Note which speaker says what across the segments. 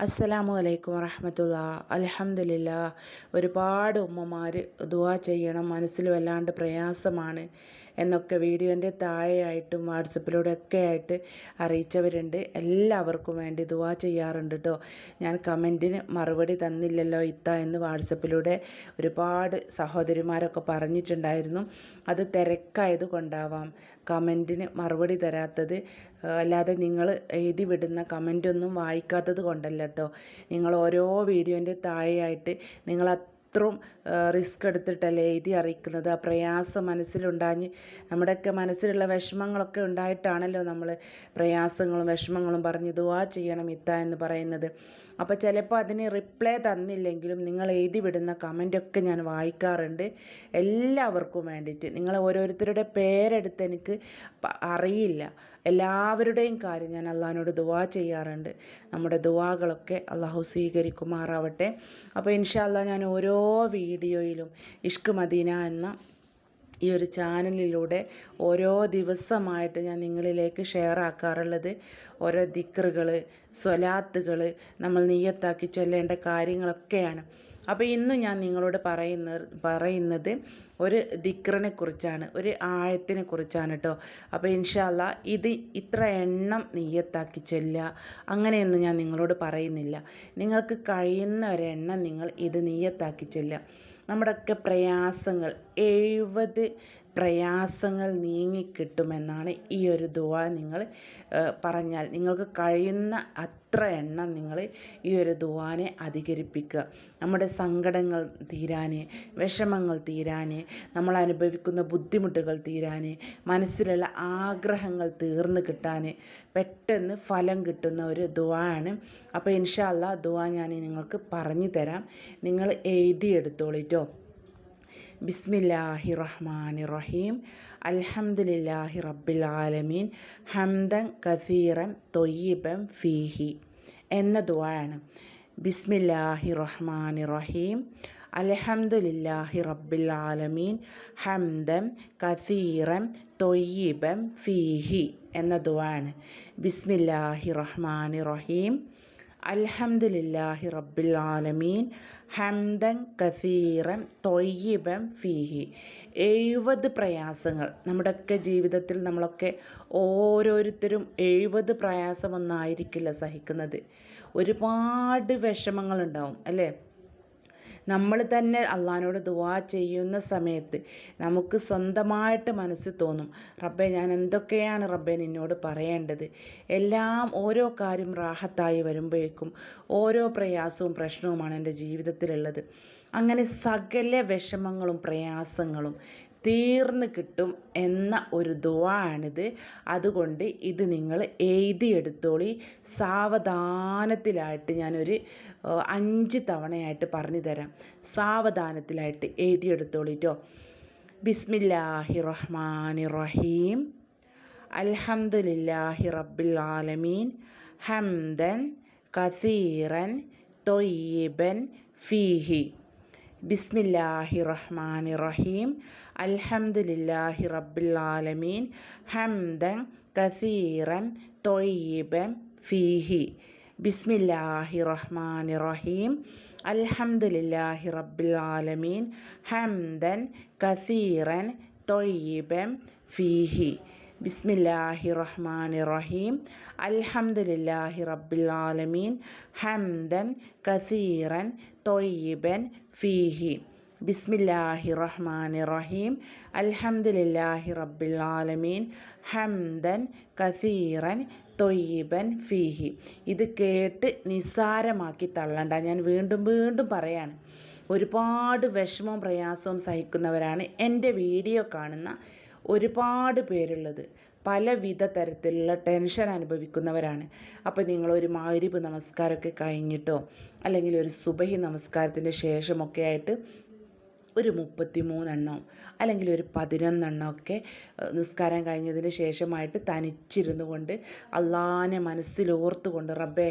Speaker 1: അസ്സലാമു അലൈക്കും വറഹമത്തുള്ള. അലഹമില്ല ഒരുപാട് ഉമ്മമാർ ദുവാ ചെയ്യണം. മനസ്സിൽ വല്ലാണ്ട് പ്രയാസമാണ്. എന്നൊക്കെ വീഡിയോന്റെ താഴെയായിട്ടും വാട്സപ്പിലൂടെ ഒക്കെ ആയിട്ട് അറിയിച്ചവരുണ്ട്. എല്ലാവർക്കും വേണ്ടി ദുവാ ചെയ്യാറുണ്ട് കേട്ടോ ഞാൻ കമന്റിന് മറുപടി തന്നില്ലല്ലോ ഇത്ത എന്ന് വാട്സപ്പിലൂടെ ഒരുപാട് സഹോദരിമാരൊക്കെ പറഞ്ഞിട്ടുണ്ടായിരുന്നു. അത് തിരക്കായത് കൊണ്ടാവാം കമന്റിന് മറുപടി തരാത്തത്. അല്ലാതെ നിങ്ങൾ എഴുതി വിടുന്ന കമന്റൊന്നും വായിക്കാത്തത് കൊണ്ടല്ല കേട്ടോ നിങ്ങൾ ഓരോ വീഡിയോന്റെ താഴെയായിട്ട് നിങ്ങൾ അത്രയും റിസ്ക് എടുത്തിട്ടല്ലേ എഴുതി അറിയിക്കുന്നത്? ആ പ്രയാസം മനസ്സിലുണ്ടാഞ്ഞ് നമ്മുടെയൊക്കെ മനസ്സിലുള്ള വിഷമങ്ങളൊക്കെ ഉണ്ടായിട്ടാണല്ലോ നമ്മൾ പ്രയാസങ്ങളും വിഷമങ്ങളും പറഞ്ഞ് ദുവാ ചെയ്യണം ഇത്ത എന്ന് പറയുന്നത്. അപ്പോൾ ചിലപ്പോൾ അതിന് റിപ്ലൈ തന്നില്ലെങ്കിലും നിങ്ങൾ എഴുതി വിടുന്ന കമന്റൊക്കെ ഞാൻ വായിക്കാറുണ്ട്. എല്ലാവർക്കും വേണ്ടിയിട്ട്. നിങ്ങൾ ഓരോരുത്തരുടെ പേരെടുത്ത് എനിക്ക് അറിയില്ല. എല്ലാവരുടെയും കാര്യം ഞാൻ അള്ളഹാനോട് ദുവാ ചെയ്യാറുണ്ട്. നമ്മുടെ ദുവാകളൊക്കെ അള്ളാഹു സ്വീകരിക്കുമാറാവട്ടെ. അപ്പോൾ ഇൻഷാല്ല ഞാൻ ഓരോ വീഡിയോയിലും ഇഷ്ക് മദീന എന്ന ഈ ഒരു ചാനലിലൂടെ ഓരോ ദിവസമായിട്ട് ഞാൻ നിങ്ങളിലേക്ക് ഷെയർ ആക്കാറുള്ളത്. ഓരോ ദിക്റുകൾ സ്വലാത്തുകൾ നമ്മൾ നീയത്താക്കി ചൊല്ലേണ്ട കാര്യങ്ങളൊക്കെയാണ്. അപ്പോൾ ഇന്ന് ഞാൻ നിങ്ങളോട് പറയുന്ന പറയുന്നത് ഒരു ദിക്റിനെ കുറിച്ചാണ് ഒരു ആയത്തിനെ കുറിച്ചാണ് കേട്ടോ അപ്പോൾ ഇൻഷാല്ല ഇത് ഇത്ര എണ്ണം നീയത്താക്കി ചൊല്ലുക അങ്ങനെയൊന്നും ഞാൻ നിങ്ങളോട് പറയുന്നില്ല. നിങ്ങൾക്ക് കഴിയുന്ന ഒരെണ്ണം നിങ്ങൾ ഇത് നീയത്താക്കി ചൊല്ലുക. നമ്മുടെയൊക്കെ പ്രയാസങ്ങൾ എഴുപത് പ്രയാസങ്ങൾ നീങ്ങിക്കിട്ടുമെന്നാണ് ഈ ഒരു ദുവ നിങ്ങൾ പറഞ്ഞാൽ. നിങ്ങൾക്ക് കഴിയുന്ന അത്ര എണ്ണം നിങ്ങൾ ഈ ഒരു ദുവാനെ അധികരിപ്പിക്കുക. നമ്മുടെ സങ്കടങ്ങൾ തീരാൻ വിഷമങ്ങൾ തീരാൻ നമ്മൾ അനുഭവിക്കുന്ന ബുദ്ധിമുട്ടുകൾ തീരാൻ മനസ്സിലുള്ള ആഗ്രഹങ്ങൾ തീർന്നു കിട്ടാൻ പെട്ടെന്ന് ഫലം കിട്ടുന്ന ഒരു ദുവാണ്. അപ്പോൾ ഇൻഷാല്ല ദുവ ഞാൻ നിങ്ങൾക്ക് പറഞ്ഞു തരാം നിങ്ങൾ എഴുതിയെടുത്തോളിട്ടോ. ബിസ്മില്ലാഹി റഹ്മാനി റഹീം അൽഹംദുലില്ലാഹി റബ്ബിൽ ആലമീൻ ഹംദൻ കസീറൻ തൊയ്യബൻ ഫീഹി എന്ന ദുആയാണ്. ബിസ്മില്ലാഹി റഹ്മാനി റഹീം അൽഹംദുലില്ലാഹി റബ്ബിൽ ആലമീൻ ഹംദൻ കസീറൻ തൊയ്യബൻ ഫീഹി എന്ന ദുആയാണ്. ബിസ്മില്ലാഹി റഹ്മാനി റഹീം അൽഹംദുലില്ലാഹി റബ്ബിൽ ആലമീൻ. ഹംദൻ കസീറൻ തൊയ്യബൻ ഫീഹി. എഴുപത് പ്രയാസങ്ങൾ. നമ്മുടെയൊക്കെ ജീവിതത്തിൽ നമ്മളൊക്കെ ഓരോരുത്തരും എഴുപത് പ്രയാസമൊന്നായിരിക്കില്ല സഹിക്കുന്നത്. ഒരുപാട് വിഷമങ്ങളുണ്ടാവും അല്ലേ? നമ്മൾ തന്നെ അള്ളഹാനോട് ദുവാ ചെയ്യുന്ന സമയത്ത് നമുക്ക് സ്വന്തമായിട്ട് മനസ്സ് തോന്നും. റബ്ബെ ഞാൻ എന്തൊക്കെയാണ് റബ്ബെ നിന്നോട് പറയേണ്ടത്? എല്ലാം ഓരോ കാര്യം റാഹത്തായി വരുമ്പോഴേക്കും ഓരോ പ്രയാസവും പ്രശ്നവുമാണ് എന്റെ ജീവിതത്തിലുള്ളത്. അങ്ങനെ സകല വിഷമങ്ങളും പ്രയാസങ്ങളും തീർന്ന് കിട്ടും എന്ന ഒരു ദുവാണിത്. അതുകൊണ്ട് ഇത് നിങ്ങൾ എഴുതിയെടുത്തോളി. സാവധാനത്തിലായിട്ട് ഞാനൊരു അഞ്ച് തവണയായിട്ട് പറഞ്ഞു തരാം. സാവധാനത്തിലായിട്ട് എഴുതിയെടുത്തോളിട്ടോ ബിസ്മില്ലാഹി റഹ്മാനി റഹീം അൽഹംദുലില്ലാഹി റബ്ബിൽ ആലമീൻ ഹംദൻ കസീറൻ തൊയ്യബൻ ഫീഹി. ബിസ്മില്ലാഹി റഹ്മാനി റഹീം അൽഹംദുലില്ലാഹി റബ്ബിൽ ആലമീൻ ഹംദൻ കസീറൻ തൊയ്യബൻ ഫീഹി ബിസ്മില്ലാഹി റഹ്മാനി റഹീം അൽഹംദുലില്ലാഹി റബ്ബിൽ ആലമീൻ ഹംദൻ കസീറൻ തൊയ്യബൻ ഫീഹി ബിസ്മില്ലാഹി റഹ്മാനി റഹീം അൽഹംദുലില്ലാഹി റബ്ബിൽ ആലമീൻ ഹംദൻ കസീറൻ തൊയ്യബൻ ഫീഹി ബിസ്മില്ലാഹി റഹ്മാനി റഹീം അൽഹംദുലില്ലാഹി റബ്ബിൽ ആലമീൻ ഹംദൻ കസീറൻ തൊയ്യബൻ ഫീഹി. ഇത് കേട്ട് നിസ്സാരമാക്കി തള്ളണ്ട. ഞാൻ വീണ്ടും വീണ്ടും പറയാണ്. ഒരുപാട് വിഷമവും പ്രയാസവും സഹിക്കുന്നവരാണ് എന്റെ വീഡിയോ കാണുന്ന ഒരുപാട് പേരുള്ളത്. പലവിധ തരത്തിലുള്ള ടെൻഷൻ അനുഭവിക്കുന്നവരാണ്. അപ്പോൾ നിങ്ങൾ ഒരു മാരിബ് നമസ്കാരമൊക്കെ കഴിഞ്ഞിട്ടോ അല്ലെങ്കിൽ ഒരു സുബഹി നമസ്കാരത്തിന്റെ ശേഷമൊക്കെ ആയിട്ട് ഒരു മുപ്പത്തി മൂന്നെണ്ണം അല്ലെങ്കിൽ ഒരു പതിനൊന്നെണ്ണമൊക്കെ നിസ്കാരം കഴിഞ്ഞതിന് ശേഷമായിട്ട് തനിച്ചിരുന്നു കൊണ്ട് അള്ളാനെ മനസ്സിലോർത്തുകൊണ്ട് റബ്ബേ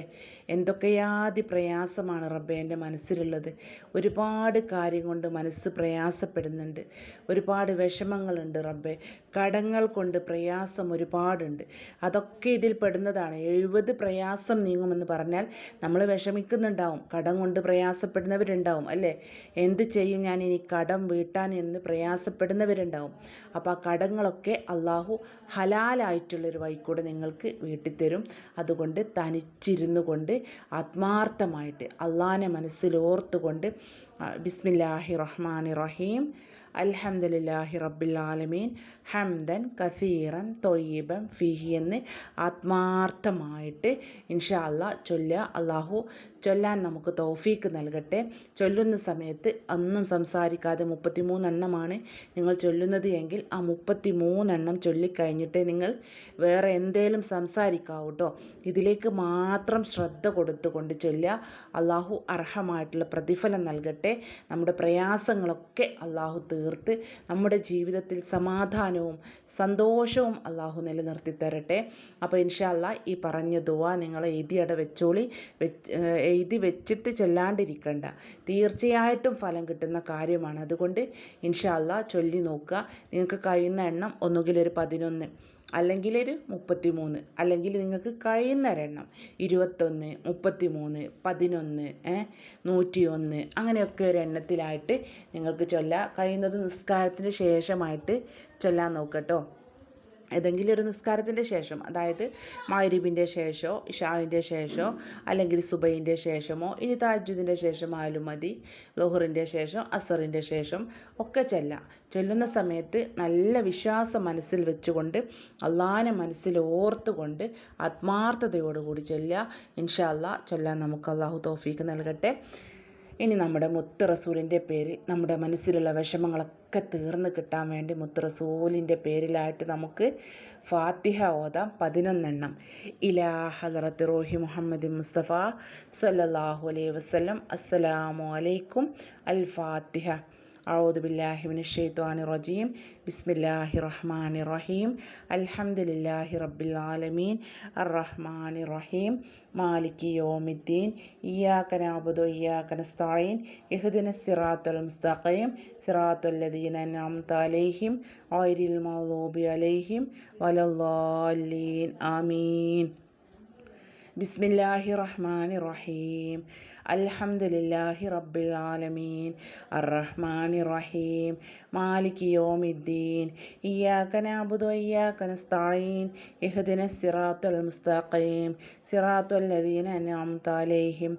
Speaker 1: എന്തൊക്കെയാതി പ്രയാസമാണ് റബ്ബേ എന്റെ മനസ്സിലുള്ളത്. ഒരുപാട് കാര്യം കൊണ്ട് മനസ്സ് പ്രയാസപ്പെടുന്നുണ്ട്. ഒരുപാട് വിഷമങ്ങളുണ്ട് റബ്ബേ. കടങ്ങൾ കൊണ്ട് പ്രയാസം ഒരുപാടുണ്ട്. അതൊക്കെ ഇതിൽ പെടുന്നതാണ്. എഴുപത് പ്രയാസം നീങ്ങുമെന്ന് പറഞ്ഞാൽ നമ്മൾ വിഷമിക്കുന്നുണ്ടാവും. കടം കൊണ്ട് പ്രയാസപ്പെടുന്നവരുണ്ടാവും അല്ലേ? എന്ത് ചെയ്യും ഞാൻ ഇനി കടം വീട്ടാൻ എന്ന് പ്രയാസപ്പെടുന്നവരുണ്ടാവും. അപ്പോൾ ആ കടങ്ങളൊക്കെ അള്ളാഹു ഹലാലായിട്ടുള്ളൊരു വഴിക്കൂടെ നിങ്ങൾക്ക് വീട്ടിത്തരും. അതുകൊണ്ട് തനിച്ചിരുന്നു കൊണ്ട് ആത്മാർത്ഥമായിട്ട് അള്ളാഹിനെ മനസ്സിലോർത്തുകൊണ്ട് ബിസ്മില്ലാഹി റഹ്മാൻ റഹീം അലഹമുല്ലാഹി റബ്ബിൽ ആലമീൻ ഹംദൻ കസീറൻ തൊയ്യബൻ ഫിഹി എന്ന് ആത്മാർത്ഥമായിട്ട് ഇൻഷാ അല്ല ചൊല്ലുക. അള്ളാഹു ചൊല്ലാൻ നമുക്ക് തോഫീക്ക് നൽകട്ടെ. ചൊല്ലുന്ന സമയത്ത് ഒന്നും സംസാരിക്കാതെ മുപ്പത്തി മൂന്നെണ്ണമാണ് നിങ്ങൾ ചൊല്ലുന്നത് എങ്കിൽ ആ മുപ്പത്തി മൂന്നെണ്ണം ചൊല്ലിക്കഴിഞ്ഞിട്ട് നിങ്ങൾ വേറെ എന്തേലും സംസാരിക്കാവൂ കേട്ടോ ഇതിലേക്ക് മാത്രം ശ്രദ്ധ കൊടുത്തുകൊണ്ട് ചൊല്ലുക. അള്ളാഹു അർഹമായിട്ടുള്ള പ്രതിഫലം നൽകട്ടെ. നമ്മുടെ പ്രയാസങ്ങളൊക്കെ അള്ളാഹു തീർത്ത് നമ്മുടെ ജീവിതത്തിൽ സമാധാനവും സന്തോഷവും അള്ളാഹു നിലനിർത്തി തരട്ടെ അപ്പോൾ ഇൻഷാല്ല ഈ പറഞ്ഞ ദുവ നിങ്ങൾ എഴുതിയട വെച്ചോളി. വെച്ച് എഴുതി വെച്ചിട്ട് ചൊല്ലാണ്ടിരിക്കണ്ട. തീർച്ചയായിട്ടും ഫലം കിട്ടുന്ന കാര്യമാണ്. അതുകൊണ്ട് ഇൻഷാല്ല ചൊല്ലി നോക്കുക. നിങ്ങൾക്ക് കഴിയുന്ന എണ്ണം ഒന്നുകിൽ ഒരു പതിനൊന്ന് അല്ലെങ്കിൽ ഒരു മുപ്പത്തി മൂന്ന് അല്ലെങ്കിൽ നിങ്ങൾക്ക് കഴിയുന്ന ഒരെണ്ണം ഇരുപത്തൊന്ന് മുപ്പത്തി മൂന്ന് പതിനൊന്ന് നൂറ്റി ഒന്ന് അങ്ങനെയൊക്കെ ഒരു എണ്ണത്തിലായിട്ട് നിങ്ങൾക്ക് ചൊല്ലാം. കഴിയുന്നത് നിസ്കാരത്തിന് ശേഷമായിട്ട് ചൊല്ലാൻ നോക്കട്ടോ ഏതെങ്കിലും ഒരു നിസ്കാരത്തിന്റെ ശേഷം അതായത് മാരിബിന്റെ ശേഷമോ ഇഷാവിന്റെ ശേഷമോ അല്ലെങ്കിൽ സുബൈന്റെ ശേഷമോ ഇനി താജുദിന്റെ ശേഷമായാലും മതി ലോഹറിന്റെ ശേഷം അസറിന്റെ ശേഷം ഒക്കെ ചെല്ലാം. ചൊല്ലുന്ന സമയത്ത് നല്ല വിശ്വാസം മനസ്സിൽ വെച്ചുകൊണ്ട് അള്ളാഹാനെ മനസ്സിൽ ഓർത്തുകൊണ്ട് ആത്മാർത്ഥതയോടുകൂടി ചൊല്ലുക. ഇൻഷാ അല്ലാ ചൊല്ലാൻ നമുക്ക് അള്ളാഹു തോഫീക്ക് നൽകട്ടെ. ഇനി നമ്മുടെ മുത്ത് റസൂലിന്റെ പേരിൽ നമ്മുടെ മനസ്സിലുള്ള വിഷമങ്ങളൊക്കെ തീർന്ന് കിട്ടാൻ വേണ്ടി മുത്ത് റസൂലിന്റെ പേരിലായിട്ട് നമുക്ക് ഫാത്തിഹ ഓതാം പതിനൊന്നെണ്ണം. ഇലാ ഹലറത്ത് റോഹി മുഹമ്മദ് മുസ്തഫ സല്ലാഹു അലൈഹി വസ്ലം അസ്സലാമു അലൈക്കും അൽ ഫാത്തിഹ അഊദ് ബില്ലാഹിമിൻ ഷെയ്ത്വാനി റജീം ബിസ്മില്ലാഹി റഹ്മാനി റഹീം അൽഹംദുലില്ലാഹി റബ്ബിൽ ആലമീൻ അർ റഹ്മാനി റഹീം മാലിക് യോമിദ്ദീൻ ഇയാക്ക നാബുദു ഇയാക്ക നസ്തഈൻ ഇഹ്ദിന സിറാത്തുൽ മുസ്തഖീം സിറാത്തുൽ അൻഅംത അലൈഹിം ഗൈരിൽ മഗ്ദൂബി അലൈഹിം വലല്ലാലീൻ ആമീൻ ബിസ്മില്ലാഹി റഹ്മാനി റഹീം അൽഹംദുലില്ലാഹി റബ്ബിൽ ആലമീൻ. അറഹ്മാൻ റഹീം മാലിക് യോമിദ്ദീൻ. ഇയാക്ക നാബുദോ ഇയാക്ക സിറാത്തുൽ മുസ്തഖീം. സിറാത്തുൽ ലദീന അൻഅംത അലൈഹിം.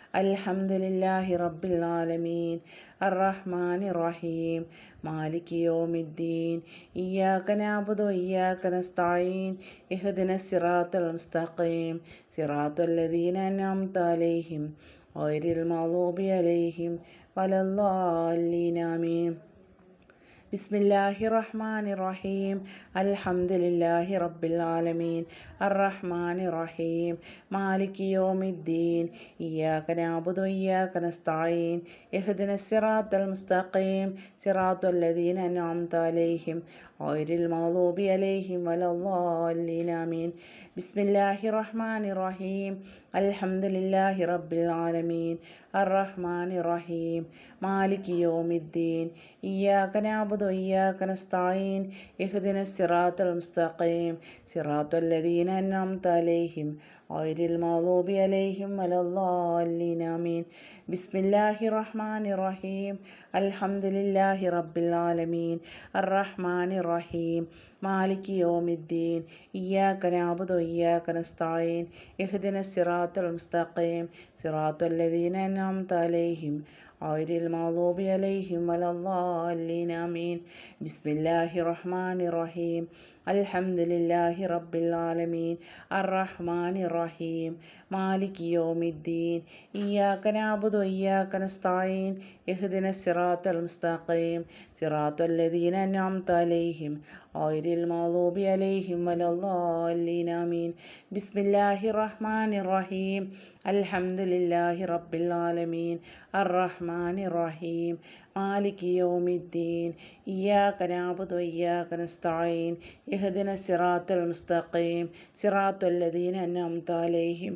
Speaker 1: അൽഹംദുലില്ലാഹി റബ്ബിൽ ആലമീൻ. അർറഹ്മാൻ റഹീം മാലിക് യോമിദ്ദീൻ. ഇയ്യാക നാബുദു ഇയ്യാക നസ്തഈൻ ഇഹ്ദിന സിറാത്തൽ മുസ്തഖീം. സിറാത്തൽ ലദീന അൻഅംത അലൈഹിം. ഗൈറിൽ മഗ്ദൂബി അലൈഹിം. വലല്ലാലീൻ ആമീൻ. ബിസ്മില്ലാഹി റഹ്മാൻ റഹീം അൽഹംദുലില്ലാഹി റബ്ബിൽ ആലമീൻ അർ അർറഹ്മാൻ റഹീം മാലിക് യോമിദ്ദീൻ. ഇയ്യാക നാബുദു ഇയ്യാക നസ്തഈൻ ഇഹ്ദിന സിറാത്തൽ മുസ്തഖീം. സിറാത്തൽ ലദീന അൻഅംത അലൈഹിം. ഗൈറിൽ മഗ്ദൂബി അലൈഹിം വലദ്ദാലിൻ ആമീൻ. ബിസ്മില്ലാഹി റഹ്മാൻ റഹീം അൽഹംദുലില്ലാഹി റബ്ബിൽ ആലമീൻ. അർറഹ്മാൻ റഹീം മാലിക് യോമിദ്ദീൻ. ഇയ്യാക്ക നാബുദു ഇയ്യാക്ക നസ്തഈൻ ഇഹ്ദിന സിറാത്തൽ മുസ്തഖീം. സിറാത്തൽ ലദീന അൻഅംത അലൈഹിം. ഗൈരിൽ മഗ്ദൂബി അലൈഹിം വലദ്ദാലിൻ ആമീൻ. ബിസ്മില്ലാഹിർ റഹ്മാനിർ റഹീം അൽഹംദുലില്ലാഹി റബ്ബിൽ ആലമീൻ. അർറഹ്മാനിർ റഹീം عليهم ولا الضالين آمين بسم الله الرحمن الرحيم الحمد لله رب العالمين الرحمن الرحيم مالك يوم الدين إياك نعبد وإياك نستعين اهدنا الصراط المستقيم صراط الذين أنعمت عليهم غير المغضوب عليهم ولا الضالين آمين بسم الله الرحمن الرحيم الحمد لله رب العالمين الرحمن الرحيم മാലിക് യോമിദ്ദീൻ ഇയാക്ക നാബുദു ഇയാക്ക നസ്തായീൻ ഇഹ്ദിന സിറാത്തൽ മുസ്തഖീം സിറാത്തൽ ലദീന അൻഅംത അലൈഹിം ഗൈറിൽ മഗ്ദൂബി അലൈഹിം വലദ്ദാലിൻ ആമീൻ. ബിസ്മില്ലാഹിർ റഹ്മാനിർ റഹീം അൽഹംദുലില്ലാഹി റബ്ബിൽ ആലമീൻ അർറഹ്മാനിർ റഹീം മാലിക് യൗമിദ്ദീൻ ഇയ്യാക നഅബുദു വഇയ്യാക നസ്തഈൻ ഇഹ്ദിന സിറാത്തൽ മുസ്തഖീം സിറാത്തൽ ലദീന അൻഅംത അലൈഹിം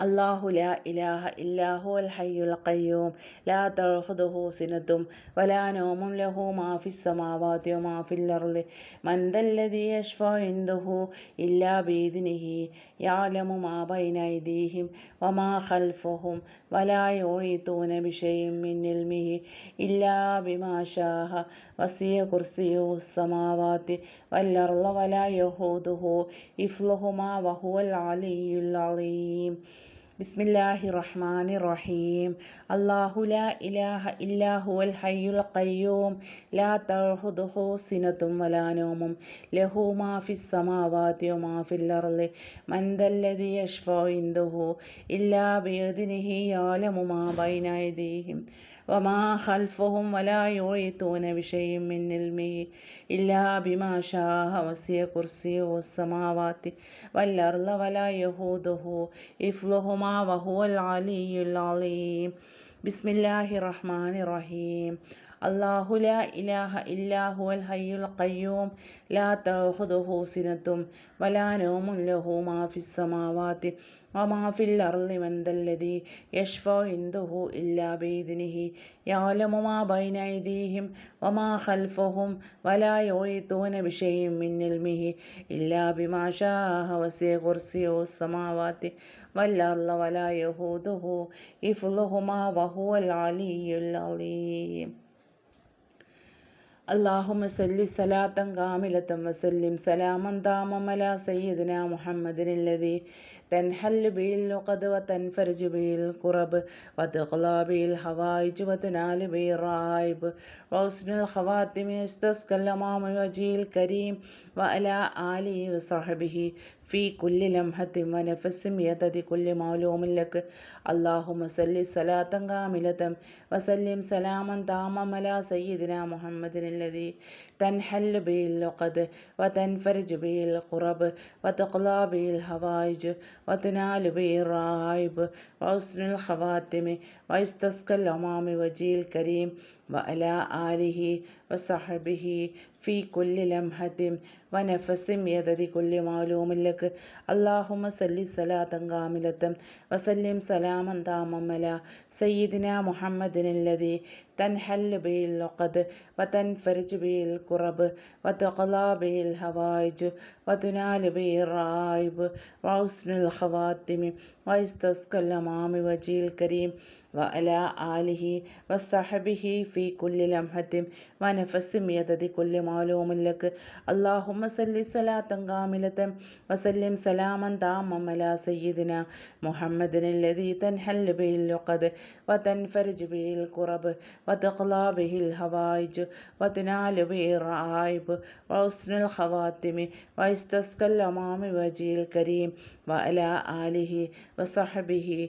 Speaker 1: الله لا إله إلا هو الحي القيوم لا تأخذه سنة ولا نوم له ما في السماوات وما في الأرض من ذا الذي يشفع عنده إلا بإذنه يعلم ما بين أيديهم وما خلفهم ولا يحيطون بشيء من علمه إلا بما شاء وسع كرسيه السماوات والأرض ولا يهوده حفظهما وهو العلي العظيم ബിസ്മില്ലാഹി റഹ്മാനി റഹീം അള്ളാഹു ലാ ഇലാഹ ഇല്ലാഹു അൽ ഹയ്യുൽ ഖയ്യൂം. ലാ തഹുദുഹു സിനത്തും വലാനോമും ലഹു മാഫിസ് വമാ മാഫിൽ അർളി. മന്ദല്ലതി യഷ്ഫോ ഇന്ദുഹു ഇല്ലാ ബിയദിനിഹി യാലമു മാ ബൈനൈദീഹിം عنده إلا بإذنه يعلم ما بين أيديهم وما خلفهم ولا يغيثون بشيء من علمه إلا بما شاء وسع كرسيه السماوات والأرض ولا يهوده إفلهما وهو العلي العظيم بسم الله الرحمن الرحيم الله لا إله إلا هو الحي القيوم لا تأخذه سنة ولا نوم له ما في السماوات وما في الأرض من ذا الذي يشفع عنده إلا بإذنه يعلم ما بين أيديهم وما خلفهم ولا يغيثون بشيء من علمه إلا بما شاء وسع كرسيه السماوات والأرض ولا يهوده حفظهما وهو العلي العظيم اللهم صل صلاة كاملة وسلم سلاما داما على سيدنا محمد الذي تنحل به اللقد وتنفرج به الكرب وتقلى به الحوائج وتنال به الرائب وحسن الخواتم يستسقى الأمام وجه الكريم وعلى آله وصحبه في كل لمحة ونفس يدد كل معلوم لك اللهم صل صلاة كاملة وسلم سلاما تاما على سيدنا محمد الذي تنحل به اللقد وتنفرج به القرب وتقلى به الهوائج وتنال به الرائب وحسن الخواتم ويستسقى الأمام وجه الكريم വഅല ആലിഹി വസഹബിഹി ഫി കുല്ലി ലംഹത്തിം വനഫസിം യദതി കുല്ലി മാലൂമില്ലക്ക് അള്ളാഹുമ സല്ലി സലാത്തം കാമിലത്തും വസല്ലിം സലാമൻ താമമ്മല സയ്യിദിന മുഹമ്മദിനല്ലതി തൻഹല്ല് ബിയിൽ ലൊക്കത് വതൻഫരിജ് ബിയിൽ കുറബ് വതഖലാ ബിയിൽ ഹവായിജ് വതുനാല് ബിയിൽ റായിബ് വൗസ്നുൽ ഖവാത്തിമി വൈസ്തസ്കല്ല മാമി വജീൽ കരീം الأمام وجه الكريم وعلى آله وصحبه في كل لمحة ونفس يدد كل معلوم لك اللهم صل صلاة كاملة وسلم سلاما تاما على سيدنا محمد الذي تنحل به اللقد وتنفرج به الكرب وتقلى به الهوائج وتنال به الرعائب وحسن الخواتم ويستسقى الأمام وجه الكريم وعلى آله وصحبه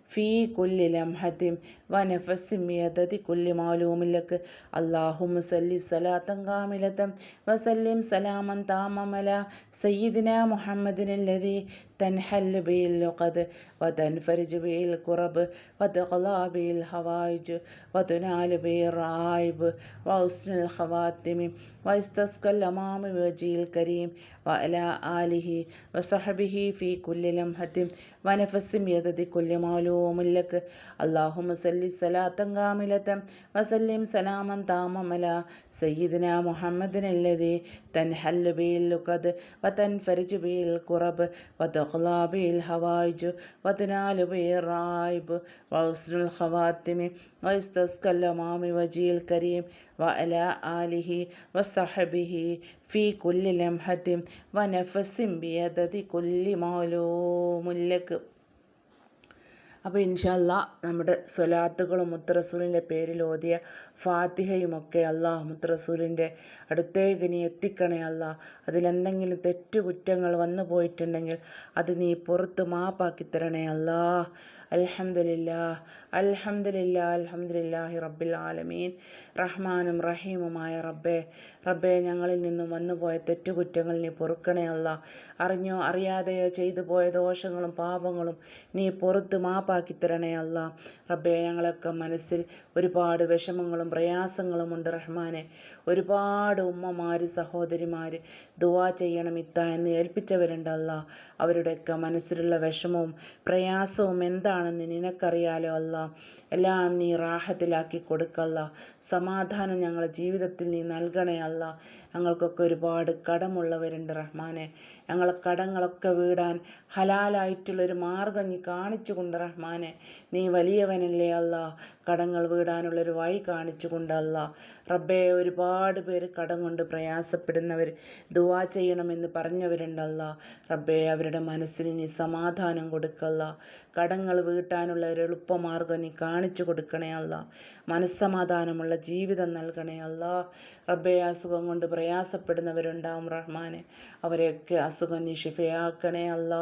Speaker 1: ഫീ കുല്ലി ലംഹത്തിം വനഫസിമിയതതി കുല്ലി മാലൂമില്ലക്ക് അള്ളാഹും സല്ലി സലാത്തം കാമിലത്തം വസല്ലിം സലാമൻ താമമല സയ്യിദിന മുഹമ്മദിനല്ലതി തൻഹൽ ബിൽ ലുഖദ് വതൻഫരിജ് ബിൽ കുറബ് വതഖലാ ബിൽ ഹവായിജ് വതുനാൽ ബിൽ റായിബ് വഹുസ്നുൽ ഖവാത്തിമി വയസ്തസ്കൽ അമാമി വജീൽ കരീം വഅല ആലിഹി വസഹബിഹി ഫീ കുല്ലി ലംഹത്തിം വനഫസിമിയതതി കുല്ലി മാലൂം لمحة ونفس بعدد كل معلوم لك اللهم صل صلاة كاملة وسلم سلاما تاما على سيدنا محمد الذي تنحل به اللقد وتنفرج به الكرب وتقضى به الحوائج وتنال به الرائب وحسن الخواتم ويستسقى الأمام وجه الكريم وعلى آله وصحبه في كل لمحة ونفس بيدد كل معلوم لك അപ്പോൾ ഇൻഷല്ല നമ്മുടെ സ്വലാത്തുകളും മുത്തറസൂലിന്റെ പേരിൽ ഓതിയ ഫാത്തിഹയുമൊക്കെ അള്ളാഹ് മുത്തറസൂലിന്റെ അടുത്തേക്ക് നീ എത്തിക്കണേ അല്ല അതിലെന്തെങ്കിലും തെറ്റുകുറ്റങ്ങൾ വന്നു പോയിട്ടുണ്ടെങ്കിൽ അത് നീ പുറത്ത് മാപ്പാക്കി തരണേ അല്ലാ അൽഹംദുലില്ലാ അൽഹംദുലില്ലാ അൽഹംദുലില്ലാഹി റബ്ബിൽ ആലമീൻ. റഹ്മാനും റഹീമുമായ റബ്ബേ റബ്ബേ ഞങ്ങളിൽ നിന്നും വന്നുപോയ തെറ്റുകുറ്റങ്ങൾ നീ പൊറുക്കണേ അല്ല. അറിഞ്ഞോ അറിയാതെയോ ചെയ്തു പോയ ദോഷങ്ങളും പാപങ്ങളും നീ പുറത്ത് മാപ്പാക്കി തരണേ അല്ല. റബ്ബേ ഞങ്ങളൊക്കെ മനസ്സിൽ ഒരുപാട് വിഷമങ്ങളും പ്രയാസങ്ങളും ഉണ്ട് റഹ്മാനെ. ഒരുപാട് ഉമ്മമാർ സഹോദരിമാർ ദുവാ ചെയ്യണം ഇത്ത എന്ന് ഏൽപ്പിച്ചവരുണ്ടല്ല അവരുടെയൊക്കെ മനസ്സിലുള്ള വിഷമവും പ്രയാസവും എന്താണെന്ന് നിനക്കറിയാലോ അല്ല. എല്ലാം നീ റാഹത്തിലാക്കി കൊടുക്കല്ല. സമാധാനം ഞങ്ങളുടെ ജീവിതത്തിൽ നീ നൽകണേ അല്ല. ഞങ്ങൾക്കൊക്കെ ഒരുപാട് കടമുള്ളവരുണ്ട് റഹ്മാനെ. ഞങ്ങളെ കടങ്ങളൊക്കെ വീടാൻ ഹലാലായിട്ടുള്ളൊരു മാർഗം നീ കാണിച്ചു കൊണ്ട് റഹ്മാനെ. നീ വലിയവനല്ലേ അല്ല. കടങ്ങൾ വീടാനുള്ളൊരു വഴി കാണിച്ചു കൊണ്ടല്ല റബ്ബെ ഒരുപാട് പേര് കടം കൊണ്ട് പ്രയാസപ്പെടുന്നവർ ദുവാ ചെയ്യണമെന്ന് പറഞ്ഞവരുണ്ടല്ല റബ്ബെ അവരുടെ മനസ്സിന് നീ സമാധാനം കൊടുക്കല്ല. കടങ്ങൾ വീട്ടാനുള്ള ഒരു എളുപ്പമാർഗം നീ കാണിച്ചു കൊടുക്കണേ അല്ല. മനസ്സമാധാനമുള്ള ജീവിതം നൽകണേ അല്ല. റബ്ബെ അസുഖം കൊണ്ട് പ്രയാസപ്പെടുന്നവരുണ്ടാവും റഹ്മാനെ. അവരെയൊക്കെ അസുഖം ഷിഫയാക്കണേ അല്ല.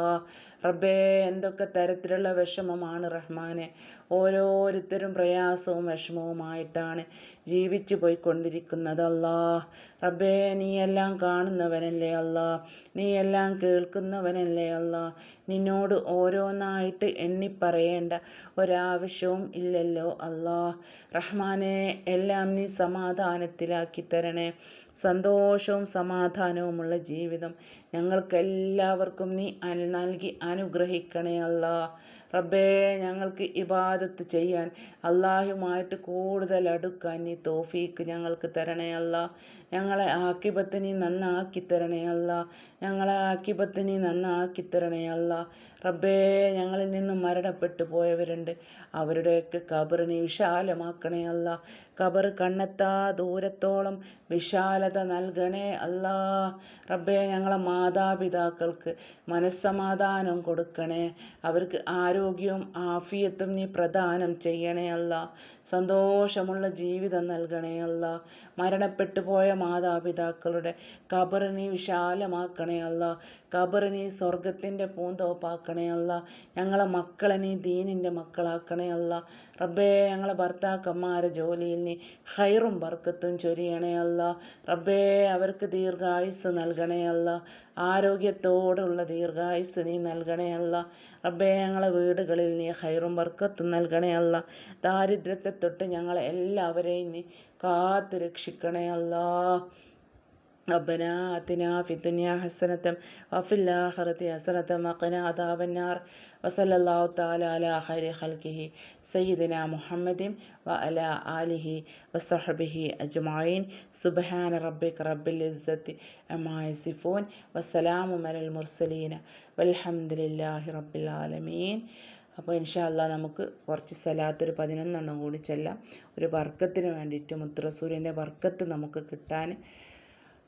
Speaker 1: റബ്ബേ എന്തൊക്കെ തരത്തിലുള്ള വിഷമമാണ് റഹ്മാനെ. ഓരോരുത്തരും പ്രയാസവും വിഷമവുമായിട്ടാണ് ജീവിച്ചു പോയിക്കൊണ്ടിരിക്കുന്നത് അല്ലാ. റബ്ബേ നീ എല്ലാം കാണുന്നവനല്ലേ അല്ലാ. നീ എല്ലാം കേൾക്കുന്നവനല്ലേ അല്ലാ. നിന്നോട് ഓരോന്നായിട്ട് എണ്ണിപ്പറയേണ്ട ഒരാവശ്യവും ഇല്ലല്ലോ അല്ലാ. റഹ്മാനെ എല്ലാം നീ സമാധാനത്തിലാക്കി തരണേ. സന്തോഷവും സമാധാനവുമുള്ള ജീവിതം ഞങ്ങൾക്കെല്ലാവർക്കും നീ നൽകി അനുഗ്രഹിക്കണേ അല്ലാ. റബ്ബേ ഞങ്ങൾക്ക് ഇബാദത്ത് ചെയ്യാൻ അള്ളാഹുമായിട്ട് കൂടുതൽ അടുക്കാൻ നീ തോഫീക്ക് ഞങ്ങൾക്ക് തരണേ അല്ല. ഞങ്ങളെ ആക്കിബത്ത് നീ നന്നാക്കി തരണേ അല്ല. ഞങ്ങളെ ആക്കിബത്ത് നീ നന്നാക്കി തരണേ അല്ല. റബ്ബേ ഞങ്ങളിൽ നിന്നും മരണപ്പെട്ടു പോയവരുണ്ട്. അവരുടെയൊക്കെ കബറിനെ വിശാലമാക്കണേ അല്ല. കബർ കണ്ണെത്താ ദൂരത്തോളം വിശാലത നൽകണേ അല്ലാ. റബ്ബേ ഞങ്ങളെ മാതാപിതാക്കൾക്ക് മനസ്സമാധാനം കൊടുക്കണേ. അവർക്ക് ആരോഗ്യവും ആഫിയത്തും നീ പ്രദാനം ചെയ്യണേ അല്ല. സന്തോഷമുള്ള ജീവിതം നൽകണേ അല്ല. മരണപ്പെട്ടു പോയ മാതാപിതാക്കളുടെ കബറിനെ വിശാലമാക്കണേ അല്ല. കബറിനെ സ്വർഗത്തിന്റെ പൂന്തോപ്പാക്കണേ അല്ല. ഞങ്ങളെ മക്കളെ നീ ദീനിന്റെ മക്കളാക്കണേ അല്ല. റബ്ബേ ഞങ്ങളെ ഭർത്താക്കന്മാരെ ജോലിയിൽ നീ ഹൈറും ബർക്കത്തും ചൊരിയണേ അല്ല. റബ്ബേ അവർക്ക് ദീർഘായുസ് നൽകണേ അല്ല. ആരോഗ്യത്തോടുള്ള ദീർഘായുസ് നീ നൽകണേ അല്ല. റബ്ബേ ഞങ്ങളെ വീടുകളിൽ നീ ഹൈറും ബർക്കത്തും നൽകണേ അല്ല. ദാരിദ്ര്യത്തെ തൊട്ട് ഞങ്ങളെ എല്ലാവരെയും നീ കാത്തു രക്ഷിക്കണേ അല്ലാ. ربنا آتنا في الدنيا حسنة وفي الآخرة حسنة وقنا عذاب النار وصلى الله تعالى على خير خلقه سيدنا محمد وعلى آله وصحبه أجمعين سبحان ربك رب العزة عما يصفون والسلام على المرسلين والحمد لله رب العالمين അപ്പോൾ ഇൻഷാ അല്ലാ നമുക്ക് കുറച്ച് സ്ഥലത്ത് ഒരു പതിനൊന്നെണ്ണം കൂടി ചെല്ലാം ഒരു വർക്കത്തിന് വേണ്ടിയിട്ട് മുത്തറസൂലിൻ്റെ വർക്കത്ത് നമുക്ക് കിട്ടാൻ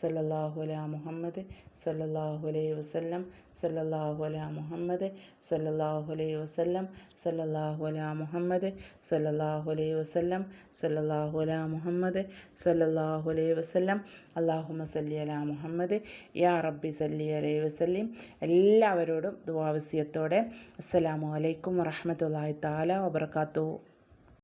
Speaker 1: സല്ലല്ലാഹു അലാ മുഹമ്മദ് സല്ലല്ലാഹു അലൈഹി വസല്ലം സല്ലല്ലാഹു അലാ മുഹമ്മദ് സല്ലല്ലാഹു അലൈഹി വസല്ലം സല്ലല്ലാഹു അലാ മുഹമ്മദ് സല്ലല്ലാഹു അലൈഹി വസല്ലം സല്ലല്ലാഹു അലാ മുഹമ്മദ് സല്ലല്ലാഹു അലൈഹി വസല്ലം. അല്ലാഹുമ്മ സല്ലി അലാ മുഹമ്മദ് യാ റബ്ബി സല്ലി അലൈഹി വസല്ലിം. എല്ലാവരോടും ദുവാവസ്യത്തോടെ അസ്സലാമു അലൈക്കും വറഹ്മത്തുള്ളാഹി തആല വബറകാതുഹു.